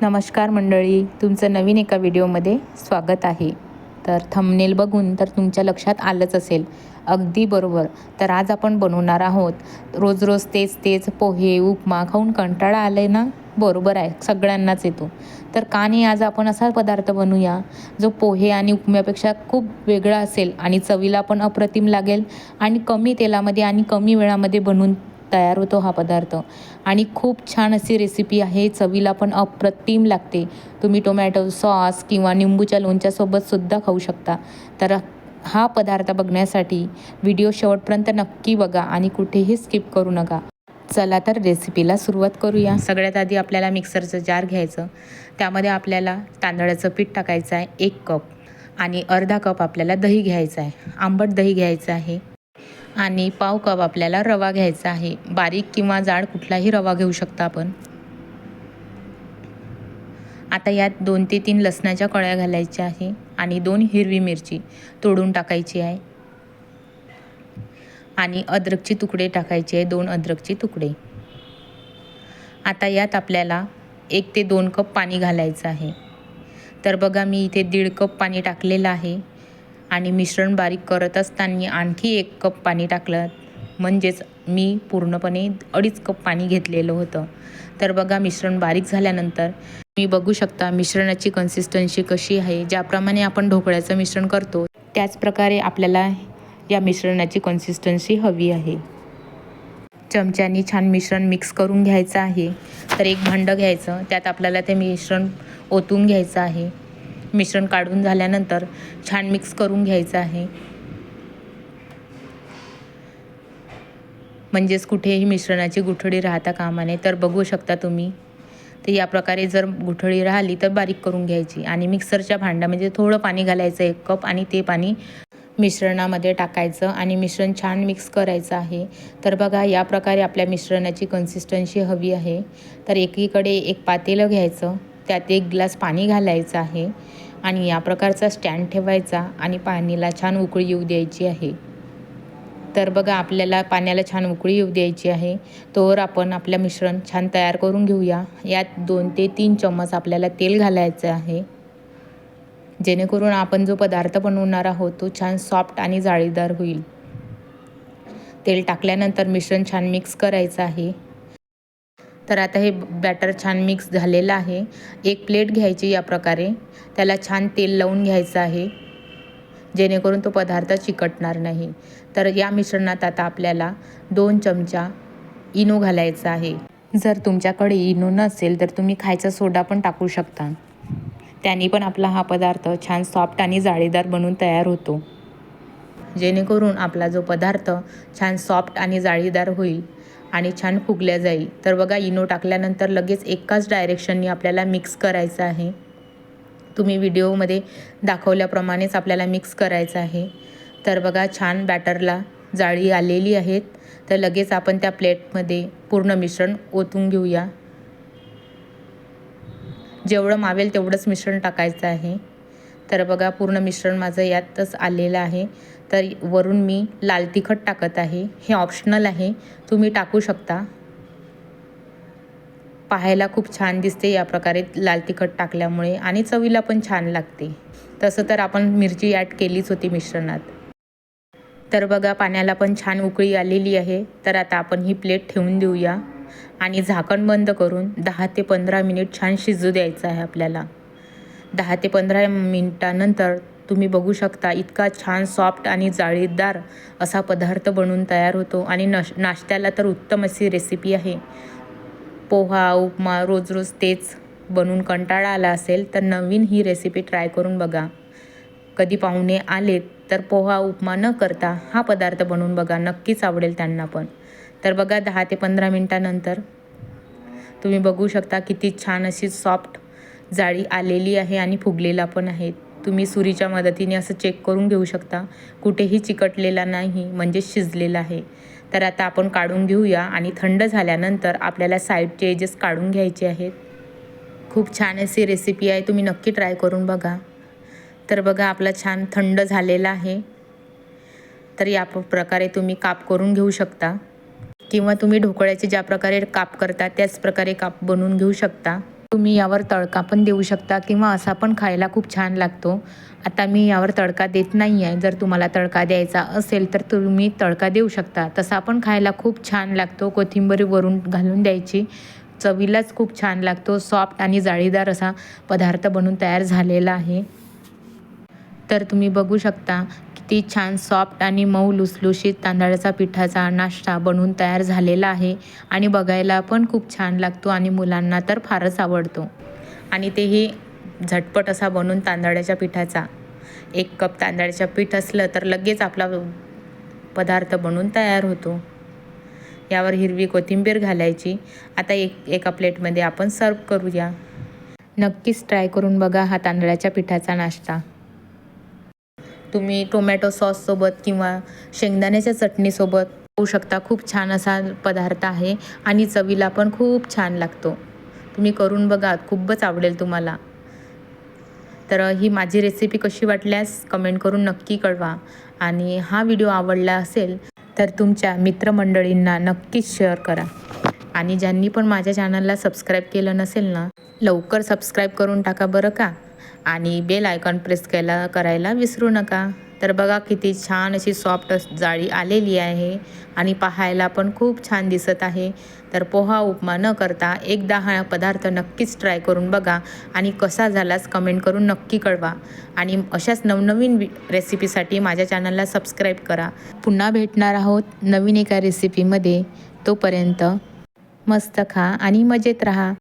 नमस्कार मंडळी तुमचं नवीन एका व्हिडिओमध्ये स्वागत आहे. तर थंबनेल बघून तर तुमच्या लक्षात आलंच असेल. अगदी बरोबर. तर आज आपण बनवणार आहोत रोज रोज तेच तेच पोहे उपमा खाऊन कंटाळा आले ना? बरोबर आहे सगळ्यांनाच येतो. तर का नाही आज आपण असा पदार्थ बनवूया जो पोहे आणि उपम्यापेक्षा खूप वेगळा असेल आणि चवीला पण अप्रतिम लागेल आणि कमी तेलामध्ये आणि कमी वेळामध्ये बनवून तयार होतो हा पदार्थ. आणि खूप छान अशी रेसिपी आहे. चवीला पण अप्रतिम लागते. तुम्ही टोमॅटो सॉस किंवा निंबूच्या लोणच्यासोबतसुद्धा खाऊ शकता. तर हा पदार्थ बघण्यासाठी व्हिडिओ शेवटपर्यंत नक्की बघा आणि कुठेही स्किप करू नका. चला तर रेसिपीला सुरुवात करूया. सगळ्यात आधी आपल्याला मिक्सरचं जार घ्यायचं. त्यामध्ये आपल्याला तांदळाचं पीठ टाकायचं आहे एक कप आणि अर्धा कप आपल्याला दही घ्यायचं आहे. आंबट दही घ्यायचं आहे. आणि पाव कप आपल्याला रवा घ्यायचा आहे. बारीक किंवा जाड कुठलाही रवा घेऊ शकता आपण. आता यात दोन ते तीन लसणाच्या कळ्या घालायच्या आहे आणि दोन हिरवी मिरची तोडून टाकायची आहे. आणि अद्रकचे तुकडे टाकायचे आहे दोन अद्रकचे तुकडे. आता यात आपल्याला एक ते दोन कप पाणी घालायचं आहे. तर बघा मी इथे दीड कप पाणी टाकलेलं आहे. आणि मिश्रण बारीक करत असताना आणखी एक कप पाणी टाकलं. म्हणजेच मी पूर्णपणे अडीच कप पाणी घेतलेलं होतं. तर बघा मिश्रण बारीक झाल्यानंतर मी बघू शकता मिश्रणाची कन्सिस्टन्सी कशी आहे. ज्याप्रमाणे आपण ढोकळ्याचं मिश्रण करतो त्याचप्रकारे आपल्याला या मिश्रणाची कन्सिस्टन्सी हवी आहे. चमच्यानी छान मिश्रण मिक्स करून घ्यायचं आहे. तर एक भांडं घ्यायचं त्यात आपल्याला ते मिश्रण ओतून घ्यायचं आहे. मिश्रण काढून झाल्यानंतर छान मिक्स करून घ्यायचं आहे. म्हणजेच कुठेही मिश्रणाची गुठळी राहता कामा नये. तर बघू शकता तुम्ही. तर या प्रकारे जर गुठळी राहिली तर बारीक करून घ्यायची आणि मिक्सरच्या भांड्यामध्ये म्हणजे थोडं पाणी घालायचं एक कप आणि ते पाणी मिश्रणामध्ये टाकायचं आणि मिश्रण छान मिक्स करायचं आहे. तर बघा या प्रकारे आपल्या मिश्रणाची कन्सिस्टन्सी हवी आहे. तर एकीकडे एक पातेलं घ्यायचं त्यात एक ग्लास पाणी घालायचं आहे. आणि या प्रकारचा स्टँड ठेवायचा आणि पाणीला छान उकळी येऊ द्यायची आहे. तर बघा आपल्याला पाण्याला छान उकळी येऊ द्यायची आहे. तोवर आपण आपलं मिश्रण छान तयार करून घेऊया. यात दोन ते तीन चम्मच आपल्याला तेल घालायचं आहे. जेणेकरून आपण जो पदार्थ बनवणार आहोत तो छान सॉफ्ट आणि जाळीदार होईल. तेल टाकल्यानंतर मिश्रण छान मिक्स करायचं आहे. तर आता हे बॅटर छान मिक्स झालेलं आहे. एक प्लेट घ्यायची या प्रकारे. त्याला छान तेल लावून घ्यायचं आहे. जेणेकरून तो पदार्थ चिकटणार नाही. तर या मिश्रणात आता आपल्याला दोन चमचा इनो घालायचा आहे. जर तुमच्याकडे इनो नसेल तर तुम्ही खायचा सोडा पण टाकू शकता. त्याने पण आपला हा पदार्थ छान सॉफ्ट आणि जाळीदार बनून तयार होतो. जेणेकरून आपला जो पदार्थ छान सॉफ्ट आणि जाळीदार होईल आणि छान फुगल्या जाईल तर बघा इनो टाकल्यानंतर लगेच एकाच डायरेक्शननी आपल्याला मिक्स करायचं आहे. तुम्ही व्हिडिओमध्ये दाखवल्याप्रमाणेच आपल्याला मिक्स करायचं आहे. तर बघा छान बॅटरला जाळी आलेली आहेत. तर लगेच आपण त्या प्लेटमध्ये पूर्ण मिश्रण ओतून घेऊया. जेवढं मावेल तेवढंच मिश्रण टाकायचं आहे. तर बघा पूर्ण मिश्रण माझं यातच आलेलं आहे. तर वरून मी लाल तिखट टाकत आहे. हे ऑप्शनल आहे. तुम्ही टाकू शकता. पाहायला खूप छान दिसते या प्रकारे लाल तिखट टाकल्यामुळे आणि चवीला पण छान लागते. तसं तर आपण मिरची ॲड केलीच होती मिश्रणात. तर बघा पाण्याला पण छान उकळी आलेली आहे. तर आता आपण ही प्लेट ठेवून देऊया. आणि झाकण बंद करून दहा ते पंधरा मिनिट छान शिजू द्यायचं आहे आपल्याला. दहा ते पंधरा मिनटानंतर तुम्ही बघू शकता इतका छान सॉफ्ट आणि जाळीदार असा पदार्थ बनून तयार होतो. आणि नश नाश्त्याला तर उत्तम अशी रेसिपी आहे. पोहा उपमा रोज रोज तेच बनून कंटाळा आला असेल तर नवीन ही रेसिपी ट्राय करून बघा. कधी पाहुणे आलेत तर पोहा उपमा न करता हा पदार्थ बनवून बघा. नक्कीच आवडेल त्यांना पण. तर बघा दहा ते पंधरा मिनटानंतर तुम्ही बघू शकता किती छान अशी सॉफ्ट जाळी आलेली आहे आणि फुगलेला पण आहे. तुम्ही सुरीच्या मदतीने असं चेक करून घेऊ शकता. कुठेही चिकटलेला नाही म्हणजे शिजलेला आहे. तर आता आपण काढून घेऊया आणि थंड झाल्यानंतर आपल्याला साईडचे एजेस काढून घ्यायचे आहेत. खूप छान अशी रेसिपी आहे तुम्ही नक्की ट्राय करून बघा. तर बघा आपला छान थंड झालेला आहे. तर या प्रकारे तुम्ही काप करून घेऊ शकता. किंवा तुम्ही ढोकळ्याचे ज्या प्रकारे काप करता त्याच प्रकारे काप बनवून घेऊ शकता. तुम्ही यावर तडका पण देऊ शकता किंवा असा पण खायला खूप छान लागतो. आता मी यावर तडका देत नाही आहे जर तुम्हाला तडका द्यायचा असेल तर तुम्ही तडका देऊ शकता. तसा पण खायला खूप छान लागतो. कोथिंबीर वरून घालून द्यायची. चवीलाच खूप छान लागतो. सॉफ्ट आणि जाळीदार असा पदार्थ बनून तयार झालेला आहे. तर तुम्ही बघू शकता. ती छान सॉफ्ट आणि मऊ लुसलुशीत तांदळाचा पिठाचा नाश्ता बनवून तयार झालेला आहे आणि बघायला पण खूप छान लागतो आणि मुलांना तर फारच आवडतो. आणि तेही झटपट असा बनवून तांदळाच्या पिठाचा. एक कप तांदळाच्या पीठ असलं तर लगेच आपला पदार्थ बनवून तयार होतो. यावर हिरवी कोथिंबीर घालायची. आता एक एका प्लेटमध्ये आपण सर्व करूया. नक्कीच ट्राय करून बघा हा तांदळाच्या पिठाचा नाश्ता. तुम्ही टोमॅटो सॉससोबत किंवा शेंगदाण्याच्या चटणीसोबत होऊ शकता. खूप छान असा पदार्थ आहे आणि चवीला पण खूप छान लागतो. तुम्ही करून बघा खूपच आवडेल तुम्हाला. तर ही माझी रेसिपी कशी वाटल्यास कमेंट करून नक्की कळवा. आणि हा व्हिडिओ आवडला असेल तर तुमच्या मित्रमंडळींना नक्कीच शेअर करा. आणि ज्यांनी पण माझ्या चॅनलला सबस्क्राईब केलं नसेल ना लवकर सबस्क्राईब करून टाका बरं का? आणि बेल आयकॉन प्रेस केला करायला विसरू नका. तर बघा किती छान अशी सॉफ्ट जाळी आलेली आहे आणि पाहायला पण खूप छान दिसत आहे. तर पोहा उपमा न करता एकदा हा पदार्थ नक्कीच ट्राय करून बघा आणि कसा झालाच कमेंट करून नक्की कळवा. आणि अशाच नवनवीन रेसिपीसाठी माझ्या चॅनलला सबस्क्राईब करा. पुन्हा भेटणार आहोत नवीन एका रेसिपीमध्ये तोपर्यंत मस्त खा आणि मजेत राहा.